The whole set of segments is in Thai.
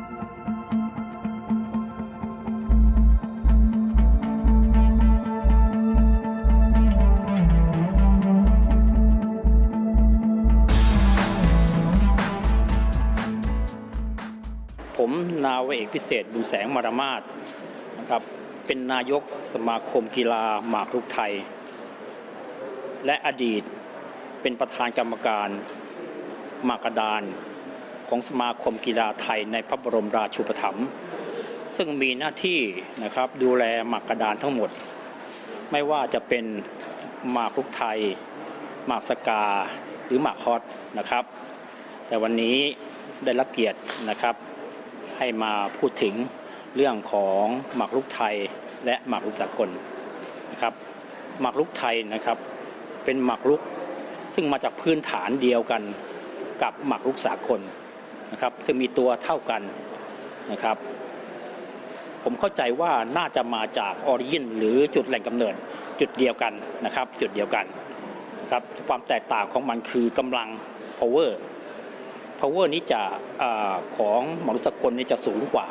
ผมนาวเอกพิเศษบุญแสงมารมาศนะครับเป็นนายกสมาคมกีฬาหมากรุกไทย และอดีตเป็นประธานกรรมการหมากกระดาน ของสมาคมกีฬาไทยในพระบรมราชูปถัมภ์ซึ่งมีหน้าที่นะครับดูแลหมากกระดานทั้งหมด ไม่ว่าจะเป็นหมากรุกไทย หมากสกาหรือหมากฮอตนะครับ แต่วันนี้ได้รับเกียรตินะครับ ให้มาพูดถึงเรื่องของหมากรุกไทยและหมากรุกสากลนะครับหมากรุกไทยนะครับ เป็นหมากรุกซึ่งมาจากพื้นฐานเดียวกันกับหมากรุกสากล นะครับซึ่งมีตัวเท่ากันนะครับ ผมเข้าใจว่าน่าจะมาจากออริจินหรือจุดแหล่งกำเนิดจุดเดียวกันนะครับ จุดเดียวกันนะครับความแตกต่างของมันคือกำลัง power power นี้จะอของหมอรุสกลนี่จะสูงกว่า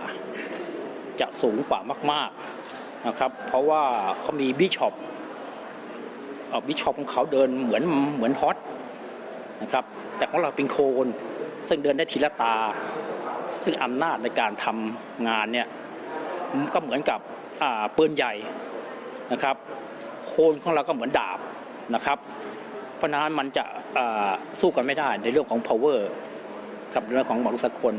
จะสูงกว่ามากๆนะครับ เพราะว่าเขามีบิชอปบิชอปของเขาเดินเหมือนเหมือนฮอตนะครับ แต่ของเราเป็นโคน ซึ่งเดินได้ทีละตา ซึ่งอำนาจในการทำงานเนี่ยก็เหมือนกับปืนใหญ่นะครับ โคนของเราก็เหมือนดาบนะครับเพราะนั้นมันจะสู้กันไม่ได้ในเรื่องของ power กับเรื่องของหมอลูกสกล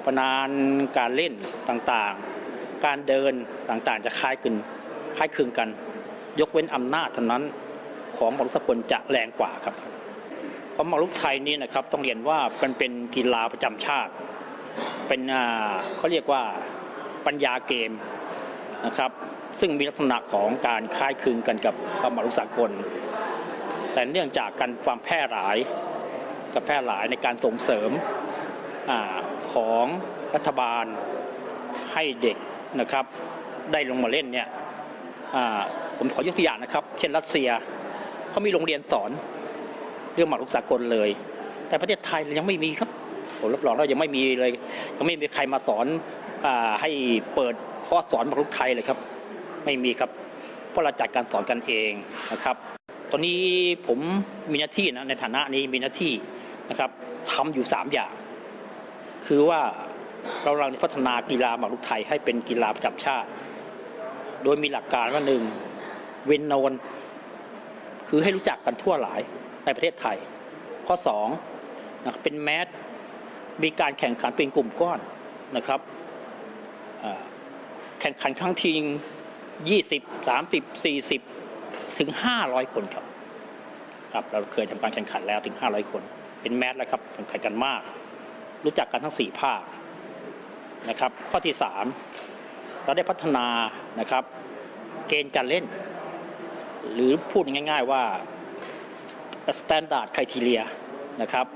เพราะนั้นการเล่นต่างๆ การเดินต่างๆ จะคล้ายคลึงคล้ายคลึงกัน ยกเว้นอำนาจเท่านั้นของหมอลูกสกลจะแรงกว่าครับ เพระมอลูกไทยนี่นะครับต้องเรียนว่ามันเป็นกีฬาประจำชาติ เป็นอ่าเขาเรียกว่าปัญญาเกมนะครับซึ่งมีลักษณะของการคล้ายคลึงกันกับกับหมอลูกสากล แต่เนื่องจากการความแพร่หลายกับแพร่หลายในการส่งเสริมอของรัฐบาลให้เด็กนะครับได้ลงมาเล่นเนี่ยผมขอยกตัวอย่างนะครับ เช่นรัสเซียเขามีโรงเรียนสอน เรื่องหมากรุกสากลเลย แต่ประเทศไทยยังไม่มีครับผมรับรองว่ายังไม่มีเลย ยังไม่มีใครมาสอนอให้เปิดคอสอนหมากรุกไทยเลยครับ ไม่มีครับเพราะเราจัดการสอนกันเองนะครับ ตอนนี้ผมมีหน้าที่นะในฐานะนี้มีหน้าที่นะครับทำอยู่ 3 อย่าง คือว่าเรากำลังพัฒนากีฬาหมากรุกไทยให้เป็นกีฬาประจำชาติ โดยมีหลักการว่าหนึ่งเวนโนนคือให้รู้จักกันทั่วหลาย ในประเทศไทย ข้อ2นะเป็นแมสมีการแข่งขันเป็นกลุ่มก้อนนะครับแข่งขันครั้งที20 30 40 ถึง 500 คนครับครับเราเคยทำการแข่งขันแล้วถึง 500 คน เป็นแมสแล้วครับแข่งขันกันมาก รู้จักกันทั้ง 4 ภาคนะครับ ข้อที่ 3 เราได้พัฒนานะครับ เกณฑ์การเล่น หรือพูดง่าย ๆว่า standard criteria นะครับ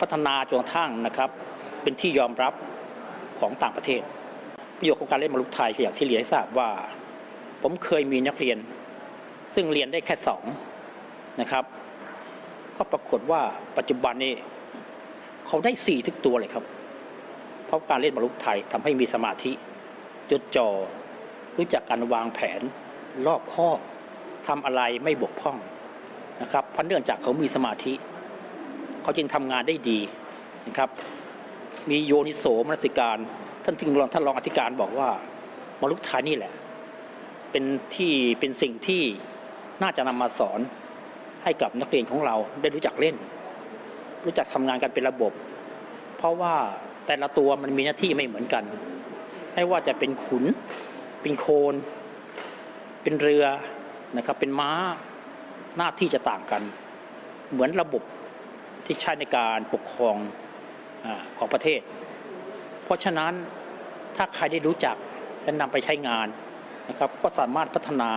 พัฒนาจนกระทั่งนะครับ เป็นที่ยอมรับของต่างประเทศ ประโยชน์ของการเล่นมาลุกไทยคืออย่างที่เรียนให้ทราบว่า ผมเคยมีนักเรียน ซึ่งเรียนได้แค่สองนะครับ ก็ปรากฏว่าปัจจุบันนี้เขาได้สี่ทุกตัวเลยครับ เพราะการเล่นบอลลูกไทยทำให้มีสมาธิจดจ่อรู้จักการวางแผนรอบคอบทำอะไรไม่บกพร่อง นะครับเพราะเนื่องจากเขามีสมาธิ เขาจึงทำงานได้ดีนะครับ มีโยนิโสมนสิการ ท่านจึงรองท่านรองอธิการบอกว่าบอลลูกไทยนี่แหละ เป็นที่เป็นสิ่งที่น่าจะนำมาสอนให้กับนักเรียนของเราได้รู้จักเล่น รู้จักทำงานกันเป็นระบบ เพราะว่าแต่ละตัวมันมีหน้าที่ไม่เหมือนกันไม่ว่าจะเป็นขุน เป็นโคน เป็นเรือนะครับ เป็นม้า หน้าที่จะต่างกัน เหมือนระบบที่ใช้ในการปกครองอของประเทศ เพราะฉะนั้นถ้าใครได้รู้จักและนำไปใช้งานนะครับก็สามารถพัฒนา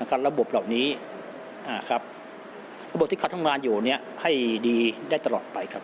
นะครับระบบเหล่านี้ครับระบบที่เขาทำงานอยู่เนี่ยให้ดีได้ตลอดไปครับ